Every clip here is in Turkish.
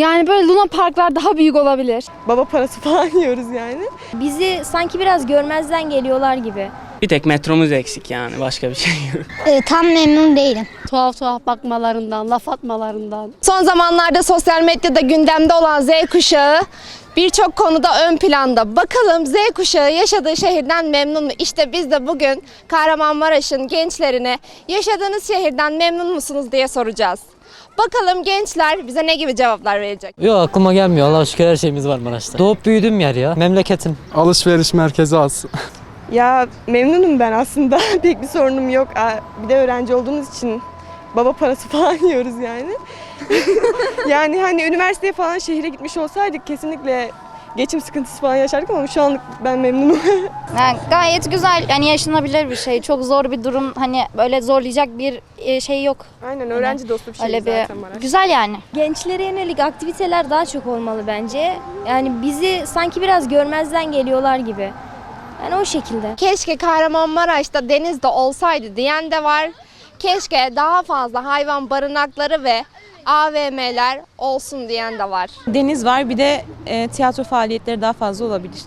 Yani böyle Luna Parklar daha büyük olabilir. Baba parası falan yiyoruz yani. Bizi sanki biraz görmezden geliyorlar gibi. Bir tek metromuz eksik yani başka bir şey yok. Ee, tam memnun değilim. Tuhaf tuhaf bakmalarından, laf atmalarından. Son zamanlarda sosyal medyada gündemde olan Z kuşağı birçok konuda ön planda. Bakalım Z kuşağı yaşadığı şehirden memnun mu? İşte biz de bugün Kahramanmaraş'ın gençlerine yaşadığınız şehirden memnun musunuz diye soracağız. Bakalım gençler bize ne gibi cevaplar verecek? Yok aklıma gelmiyor. Allah'a şükür her şeyimiz var Maraş'ta. Doğup büyüdüğüm yer ya. Memleketim. Alışveriş merkezi az. Ya memnunum ben aslında. Pek bir sorunum yok. Bir de öğrenci olduğumuz için baba parası falan yiyoruz yani. yani hani üniversiteye falan şehire gitmiş olsaydık kesinlikle geçim sıkıntısı falan yaşardık ama şu anlık ben memnunum. Yani gayet güzel yani yaşanabilir bir şey. Çok zor bir durum hani böyle zorlayacak bir e, şey yok. Aynen öğrenci dostu bir şey Öyle zaten bir Maraş. güzel yani. Gençlere yönelik aktiviteler daha çok olmalı bence. Yani bizi sanki biraz görmezden geliyorlar gibi. Yani o şekilde. Keşke Kahramanmaraş'ta denizde olsaydı diyen de var. Keşke daha fazla hayvan barınakları ve AVM'ler olsun diyen de var. Deniz var bir de e, tiyatro faaliyetleri daha fazla olabilir.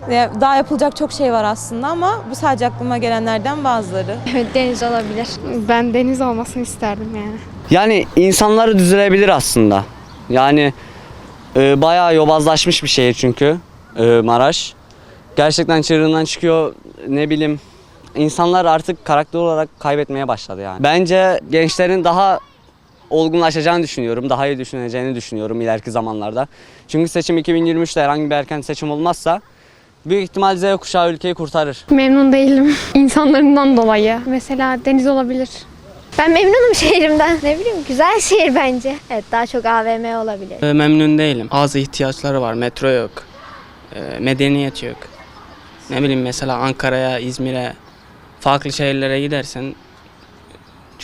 Daha yapılacak çok şey var aslında ama bu sadece aklıma gelenlerden bazıları. Evet deniz olabilir. Ben deniz olmasını isterdim yani. Yani insanları düzelebilir aslında. Yani e, bayağı yobazlaşmış bir şehir çünkü e, Maraş. Gerçekten çığırından çıkıyor ne bileyim. İnsanlar artık karakter olarak kaybetmeye başladı yani. Bence gençlerin daha olgunlaşacağını düşünüyorum. Daha iyi düşüneceğini düşünüyorum ileriki zamanlarda. Çünkü seçim 2023'te herhangi bir erken seçim olmazsa büyük ihtimal Z kuşağı ülkeyi kurtarır. Memnun değilim. İnsanlarından dolayı. Mesela deniz olabilir. Ben memnunum şehrimden. Ne bileyim güzel şehir bence. Evet daha çok AVM olabilir. E, memnun değilim. Az ihtiyaçları var. Metro yok. E, medeniyet yok. Ne bileyim mesela Ankara'ya, İzmir'e, farklı şehirlere gidersen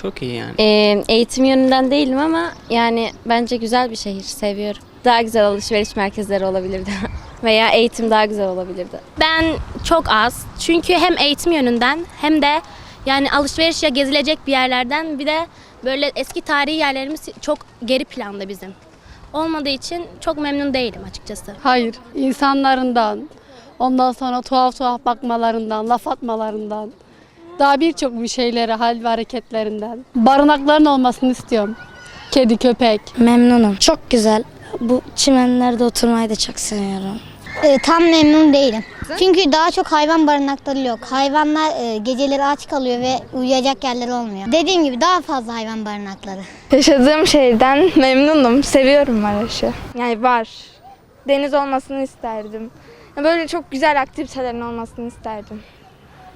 çok iyi yani. Ee, eğitim yönünden değilim ama yani bence güzel bir şehir. Seviyorum. Daha güzel alışveriş merkezleri olabilirdi. Veya eğitim daha güzel olabilirdi. Ben çok az. Çünkü hem eğitim yönünden hem de yani alışveriş ya gezilecek bir yerlerden bir de böyle eski tarihi yerlerimiz çok geri planda bizim. Olmadığı için çok memnun değilim açıkçası. Hayır. insanlarından, ondan sonra tuhaf tuhaf bakmalarından, laf atmalarından. Daha birçok bir şeylere, hal ve hareketlerinden. Barınakların olmasını istiyorum. Kedi, köpek. Memnunum. Çok güzel. Bu çimenlerde oturmayı da çok seviyorum. Ee, tam memnun değilim. Çünkü daha çok hayvan barınakları yok. Hayvanlar e, geceleri aç kalıyor ve uyuyacak yerleri olmuyor. Dediğim gibi daha fazla hayvan barınakları. Yaşadığım şehirden memnunum. Seviyorum Maraş'ı. Yani var. Deniz olmasını isterdim. Böyle çok güzel aktivitelerin olmasını isterdim.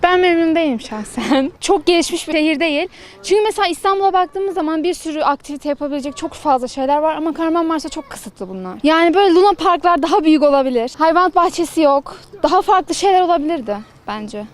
Ben memnun değilim şahsen. Çok gelişmiş bir şehir değil. Çünkü mesela İstanbul'a baktığımız zaman bir sürü aktivite yapabilecek çok fazla şeyler var ama Kahramanmaraş'ta çok kısıtlı bunlar. Yani böyle Luna Parklar daha büyük olabilir. Hayvanat bahçesi yok. Daha farklı şeyler olabilirdi bence.